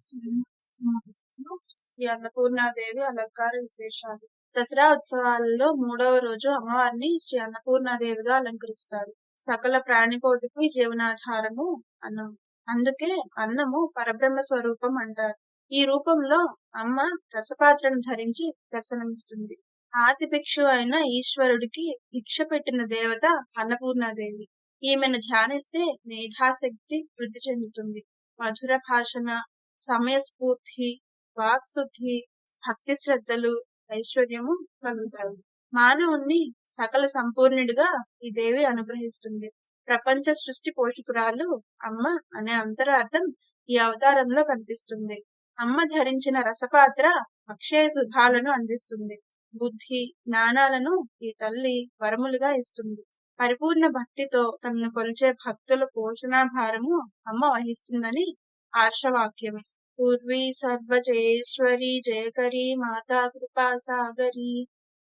శ్రీ అన్నపూర్ణాదేవి అలంకార విశేషాలు. దసరా ఉత్సవాలలో మూడవ రోజు అమ్మవారిని శ్రీ అన్నపూర్ణాదేవిగా అలంకరిస్తారు. సకల ప్రాణికోటికి జీవనాధారము అన్నం. అందుకే అన్నము పరబ్రహ్మ స్వరూపం అంటారు. ఈ రూపంలో అమ్మ రసపాత్రను ధరించి దర్శనమిస్తుంది ఆది భిక్షు అయిన ఈశ్వరుడికి భిక్ష పెట్టిన దేవత అన్నపూర్ణాదేవి ఈమెను ధ్యానిస్తే మేధాశక్తి వృద్ధి చెందుతుంది. మధుర భాషణ సమయస్ఫూర్తి వాక్శుద్ధి భక్తి శ్రద్ధలు ఐశ్వర్యము కలుగుతాయి. మానవుణ్ణి సకల సంపూర్ణుడిగా ఈ దేవి అనుగ్రహిస్తుంది. ప్రపంచ సృష్టి పోషకురాలు అమ్మ అనే అంతరార్థం ఈ అవతారంలో కనిపిస్తుంది. అమ్మ ధరించిన రసపాత్ర అక్షయ శుభాలను అందిస్తుంది. బుద్ధి జ్ఞానాలను ఈ తల్లి వరములుగా ఇస్తుంది. పరిపూర్ణ భక్తితో తనను కొలిచే భక్తుల పోషణ భారము అమ్మ వహిస్తుందని ఆర్షవాక్యం పూర్వీ సర్వజయేశ్వరి జయకరి మాతా కృపా సాగరి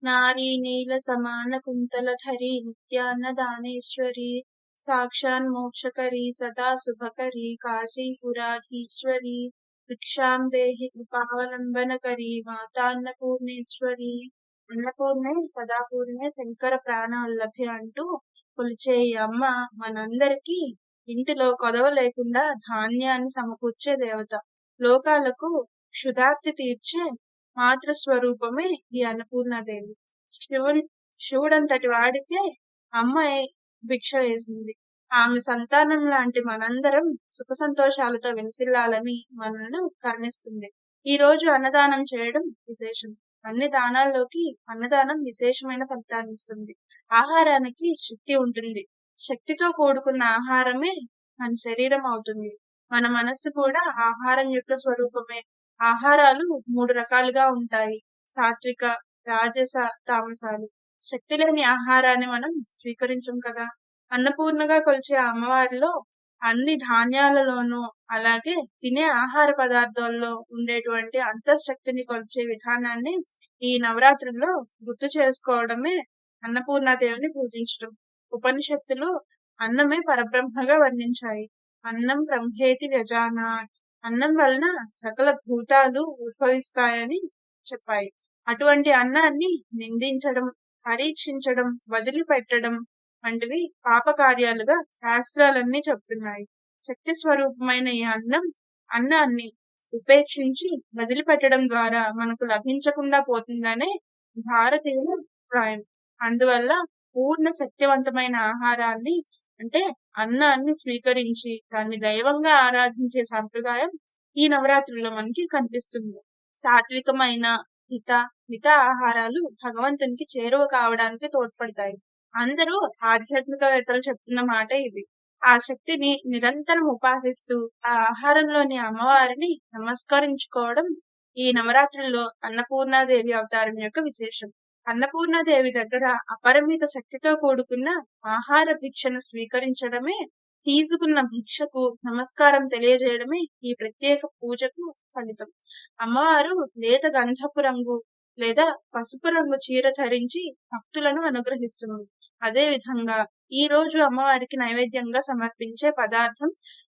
నారీ నీల సమాన కుంతల ధరి నిత్యాన్నదానేశ్వరి సాక్షాన్ మోక్షకరి సదా శుభకరి కాశీపురాధీశ్వరి భిక్షాం దేహి కృపావలంబనకరి మాతాన్నపూర్ణేశ్వరి అన్నపూర్ణే సదాపూర్ణే శంకర ప్రాణవల్లభి అంటూ కొలిచే ఈ అమ్మ మనందరికీ ఇంటిలో కొదవ లేకుండా ధాన్యాన్ని సమకూర్చే దేవత. లోకాలకు క్షుధార్తి తీర్చే మాతృస్వరూపమే ఈ అన్నపూర్ణాదేవి శివుని శివుడంతటి వాడికే అమ్మాయి భిక్ష వేసింది. ఆమె సంతానం లాంటి మనందరం సుఖ సంతోషాలతో వెలిసిల్లాలని మనల్ని కరుణిస్తుంది. ఈ రోజు అన్నదానం చేయడం విశేషం. అన్ని దానాల్లోకి అన్నదానం విశేషమైన ఫలితాన్ని ఇస్తుంది. ఆహారానికి శక్తి ఉంటుంది. శక్తితో కూడుకున్న ఆహారమే మన శరీరం అవుతుంది. మన మనస్సు కూడా ఆహారం యొక్క స్వరూపమే. ఆహారాలు మూడు రకాలుగా ఉంటాయి. సాత్విక రాజస తామసాలు. శక్తి లేని ఆహారాన్ని మనం స్వీకరించం కదా. అన్నపూర్ణగా కొలిచే అమ్మవారిలో అన్ని ధాన్యాలలోనూ అలాగే తినే ఆహార పదార్థాల్లో ఉండేటువంటి అంతఃశక్తిని కొలిచే విధానాన్ని ఈ నవరాత్రుల్లో గుర్తు చేసుకోవడమే అన్నపూర్ణాదేవిని పూజించడం ఉపనిషత్తులు అన్నమే పరబ్రహ్మగా వర్ణించాయి. అన్నం బ్రహ్మేతి వ్యజానాత్. అన్నం వలన సకల భూతాలు ఉద్భవిస్తాయని చెప్పాయి. అటువంటి అన్నాన్ని నిందించడం పరీక్షించడం వదిలిపెట్టడం వంటివి పాపకార్యాలుగా శాస్త్రాలన్నీ చెప్తున్నాయి శక్తి స్వరూపమైన ఈ అన్నం అన్నాన్ని ఉపేక్షించి వదిలిపెట్టడం ద్వారా మనకు లభించకుండా పోతుందనే భారతీయుల అభిప్రాయం. అందువల్ల పూర్ణ శక్తివంతమైన ఆహారాన్ని అంటే అన్నాన్ని స్వీకరించి దాన్ని దైవంగా ఆరాధించే సంప్రదాయం ఈ నవరాత్రుల్లో మనకి కనిపిస్తుంది. సాత్వికమైన హిత మిత ఆహారాలు భగవంతునికి చేరువ కావడానికి తోడ్పడతాయి. అందరూ ఆధ్యాత్మికవేత్తలు చెప్తున్న మాట ఇది. ఆ శక్తిని నిరంతరం ఉపాసిస్తూ ఆ ఆహారంలోని అమ్మవారిని నమస్కరించుకోవడం ఈ నవరాత్రుల్లో అన్నపూర్ణాదేవి అవతారం యొక్క విశేషం. అన్నపూర్ణాదేవి దగ్గర అపరిమిత శక్తితో కూడుకున్న ఆహార భిక్షను స్వీకరించడమే తీసుకున్న భిక్షకు నమస్కారం తెలియజేయడమే ఈ ప్రత్యేక పూజకు ఫలితం. అమ్మవారు లేత గంధపు రంగు లేదా పసుపు రంగు చీర ధరించి భక్తులను అనుగ్రహిస్తుంది అదే విధంగా ఈ రోజు అమ్మవారికి నైవేద్యంగా సమర్పించే పదార్థం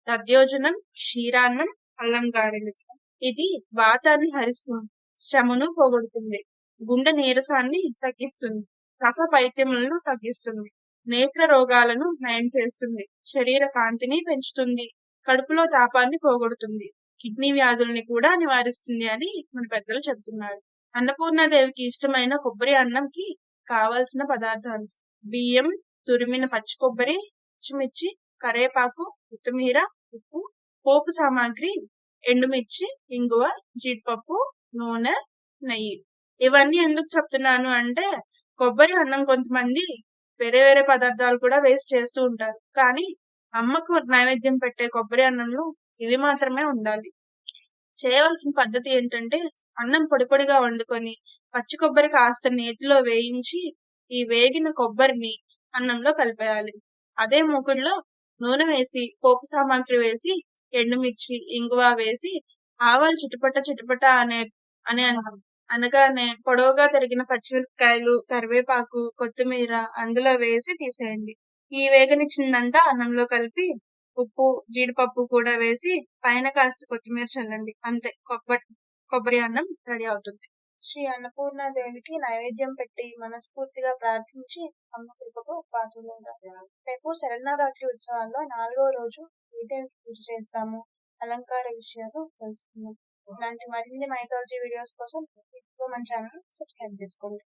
దద్యోజనం క్షీరాన్నం అల్లం గారెలు ఇది వాతాన్ని హరిస్తుంది శ్రమను పోగొడుతుంది. గుండె నీరసాన్ని తగ్గిస్తుంది. కఫ పైత్యములను తగ్గిస్తుంది. నేత్ర రోగాలను నయం చేస్తుంది. శరీర కాంతిని పెంచుతుంది. కడుపులో తాపాన్ని పోగొడుతుంది. కిడ్నీ వ్యాధుల్ని కూడా నివారిస్తుంది అని మన పెద్దలు చెబుతున్నారు. అన్నపూర్ణాదేవికి ఇష్టమైన కొబ్బరి అన్నంకి కావలసిన పదార్థాలు. బియ్యం తురిమిన పచ్చి కొబ్బరి పచ్చిమిర్చి కరేపాకు కొత్తిమీర ఉప్పు పోపు సామాగ్రి ఎండుమిర్చి ఇంగువ జీడిపప్పు నూనె నెయ్యి. ఇవన్నీ ఎందుకు చెప్తున్నాను అంటే కొబ్బరి అన్నం కొంతమంది వేరే వేరే పదార్థాలు కూడా వేస్ట్ చేస్తూ ఉంటారు. కానీ అమ్మకు నైవేద్యం పెట్టే కొబ్బరి అన్నంలో ఇవి మాత్రమే ఉండాలి. చేయవలసిన పద్ధతి ఏంటంటే అన్నం పొడి పొడిగా వండుకొని పచ్చి కొబ్బరి కాస్త నేతిలో వేయించి ఈ వేగిన కొబ్బరిని అన్నంలో కలిపేయాలి. అదే మూకుడులో నూనె వేసి పోపు సామాగ్రి వేసి ఎండుమిర్చి ఇంగువ వేసి ఆవాలు చిటుపట చిటుపట అనే అనే అనగానే పొడవుగా తరిగిన పచ్చిమిరపకాయలు కరివేపాకు కొత్తిమీర అందులో వేసి తీసేయండి. ఈ వేగనిచ్చిందంతా అన్నంలో కలిపి ఉప్పు జీడిపప్పు కూడా వేసి పైన కాస్త కొత్తిమీర చల్లండి. అంతే కొబ్బరి కొబ్బరి అన్నం రెడీ అవుతుంది. శ్రీ అన్నపూర్ణ దేవికి నైవేద్యం పెట్టి మనస్ఫూర్తిగా ప్రార్థించి అమ్మ కృపకు పాత్రలు రేపు శరణరాత్రి ఉత్సవాల్లో నాలుగో రోజు ఏ దేవికి పూజ చేస్తాము? అలంకార విషయాలు తెలుసుకుందాం. ఇలాంటి మరిన్ని మైథాలజీ వీడియోస్ కోసం ఇప్పుడు మన ఛానల్ సబ్స్క్రైబ్ చేసుకోండి.